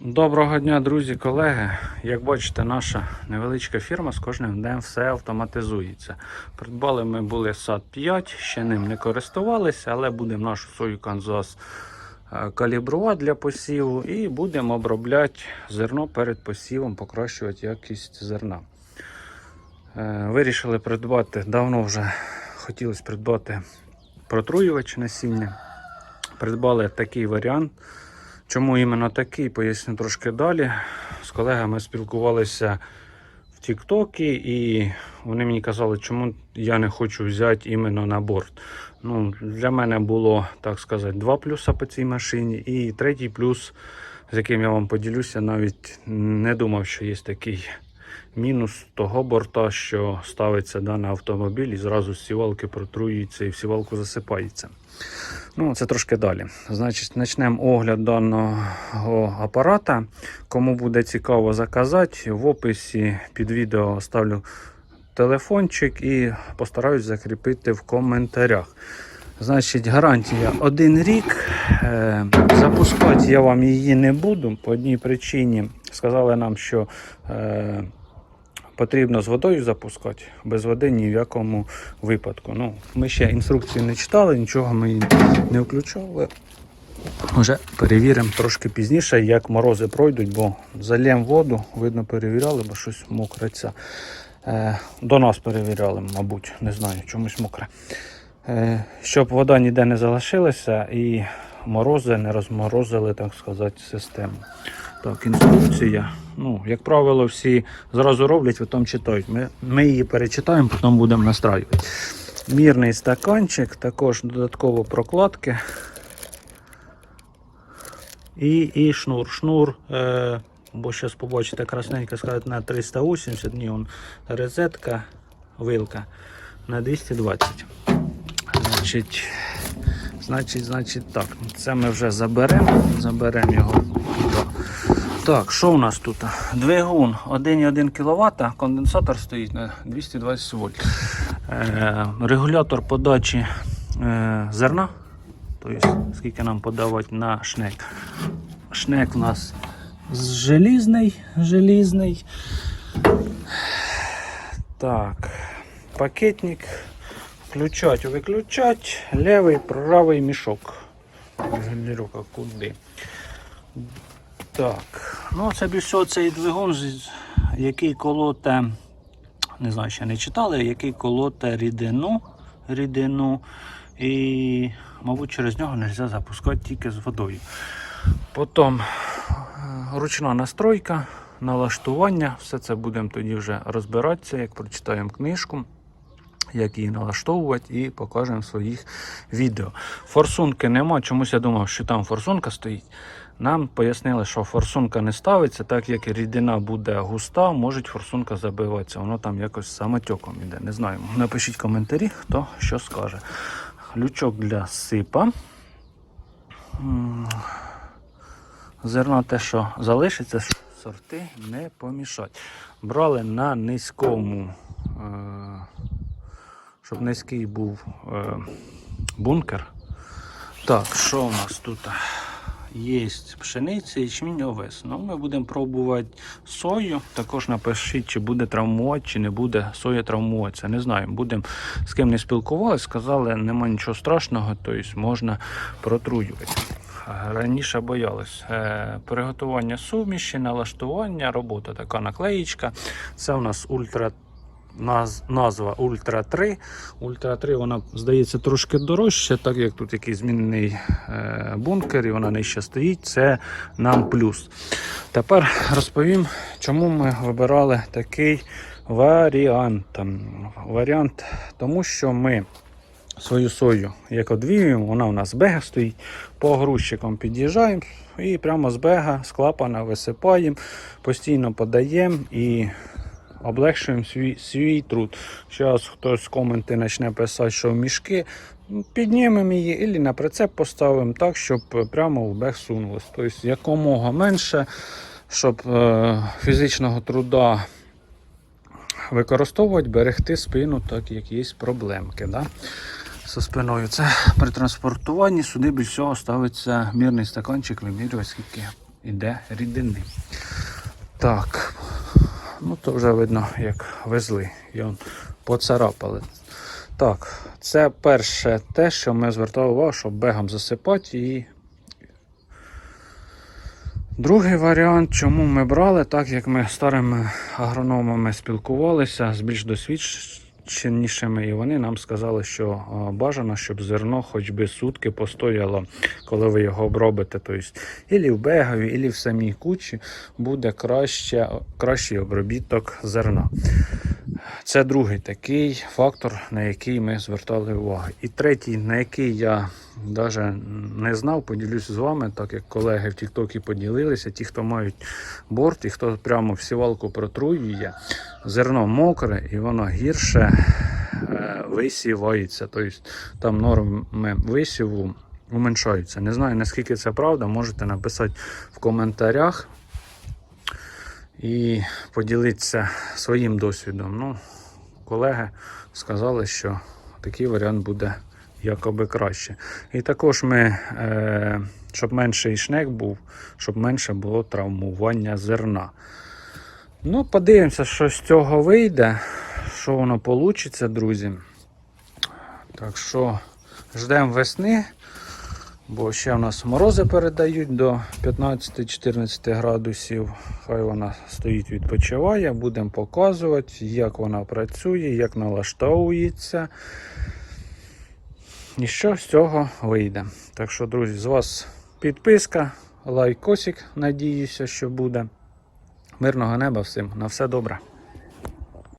Доброго дня, друзі, колеги. Як бачите, наша невеличка фірма з кожним днем все автоматизується. Придбали ми були сад 5, ще ним не користувалися, але будемо нашу сою Канзас е, калібрувати для посіву і будемо обробляти зерно перед посівом, покращувати якість зерна. Е, Вирішили придбати, давно вже хотілося придбати протруювач насіння. Придбали такий варіант. Чому іменно такий, поясню трошки далі. З колегами спілкувалися в Тіктокі, і вони мені казали, чому я не хочу взяти іменно на борт. Ну, для мене було, так сказати, два плюса по цій машині, і третій плюс, з яким я вам поділюся, навіть не думав, що є такий мінус того борта, що ставиться даний автомобіль і зразу з сівалки протруюється і в сівалку засипається. Ну, це трошки далі. Значить, почнемо огляд даного апарата. Кому буде цікаво заказати, в описі під відео ставлю телефончик і постараюсь закріпити в коментарях. Значить, гарантія один рік. Е, Запускати я вам її не буду по одній причині. Сказали нам, що е, потрібно з водою запускати, без води ні в якому випадку. Ну, ми ще інструкції не читали, нічого ми не включали. Вже перевіримо трошки пізніше, як морози пройдуть, бо залємо воду, видно, перевіряли, бо щось мокре ця. Е, до нас перевіряли, мабуть, не знаю, чомусь мокре. Е, щоб вода ніде не залишилася і морози не розморозили, так сказати, систему. Так, інструкція. Ну, як правило, всі зразу роблять, потім читають. Ми, ми її перечитаємо, потім будемо настраювати. Мірний стаканчик, також додатково прокладки. І, і шнур. Шнур, е, бо зараз побачите красненько сказати на 380 ні, он розетка, вилка на 220. Значить, значить, значить так. Це ми вже заберемо. Заберемо його. Так, що у нас тут? Двигун 1,1 кВт, конденсатор стоїть на 220 вольт. Е, регулятор подачі е, зерна. Тобто, скільки нам подавати на шнек. Шнек у нас желізний, желізний. Так, пакетник. Включать, виключать. Левий, правий мішок. Куди. Так, ну це більше цей двигун, який колоте, не знаю, ще не читали, який колоте рідину, рідину і, мабуть, через нього не можна запускати тільки з водою. Потім е, ручна настройка, налаштування, все це будемо тоді вже розбиратися, як прочитаємо книжку як її налаштовувати і покажемо в своїх відео. Форсунки нема, чомусь я думав, що там форсунка стоїть. Нам пояснили, що форсунка не ставиться, так як рідина буде густа, може форсунка забиватися. Воно там якось самотеком іде. Не знаю. Напишіть коментарі, хто що скаже. Лючок для сипа. Зерно те, що залишиться, сорти не помішать. Брали на низькому. Щоб низький був е, бункер. Так, що у нас тут? Є пшениця, ячмінь, овес. Ну, ми будемо пробувати сою. Також напишіть, чи буде травмувати, чи не буде соя травмуватися. Не знаю. Будемо з ким не спілкувалися, сказали, нема нічого страшного, тобто можна протруювати. Раніше боялись. Е, приготування суміші, налаштування, робота така наклеїчка. Це у нас ультра назва Ультра 3. Ультра 3 вона здається трошки дорожча, так як тут якийсь змінений е, бункер і вона нижче стоїть. Це нам плюс. Тепер розповім, чому ми вибирали такий варіант. Варіант, тому що ми. Свою сою, як одвіюємо, вона у нас з бега стоїть, по грузчикам під'їжджаємо і прямо з бега, з клапана висипаємо, постійно подаємо і облегшуємо свій, свій труд. Зараз хтось коменти почне писати, що в мішки. ну, Піднімемо її і на прицеп поставимо так, щоб прямо в бег сунулось. Тобто якомога менше, щоб е, фізичного труда використовувати, берегти спину, так як є проблемки. Да? Зі спиною. Це при транспортуванні сюди без всього ставиться мірний стаканчик, вимірювати, скільки іде рідини. Так, ну то вже видно, як везли. І он поцарапали. Так, це перше те, що ми звертали увагу, щоб бегом засипати і. Другий варіант, чому ми брали, так як ми старими агрономами спілкувалися з більш досвідченішими, і вони нам сказали, що бажано, щоб зерно хоч би сутки постояло, коли ви його обробите. Тобто, ілі в бегові, ілі в самій кучі буде краще, кращий обробіток зерна. Це другий такий фактор, на який ми звертали увагу. І третій, на який я навіть не знав, поділюсь з вами, так як колеги в Тіктокі поділилися, ті, хто мають борт і хто прямо в сівалку протруює, зерно мокре і воно гірше е, висівається. Тобто там норми висіву уменшаються. Не знаю наскільки це правда, можете написати в коментарях і поділитися своїм досвідом. Ну, колеги сказали, що такий варіант буде якоби краще. І також ми, е, щоб менший шнек був, щоб менше було травмування зерна. Ну, подивимося, що з цього вийде, що воно вийде, друзі. Так що ждемо весни. Бо ще в нас морози передають до 15-14 градусів. Хай вона стоїть, відпочиває. Будемо показувати, як вона працює, як налаштовується. І що з цього вийде. Так що, друзі, з вас підписка, лайкосик, надіюся, що буде. Мирного неба всім. На все добре.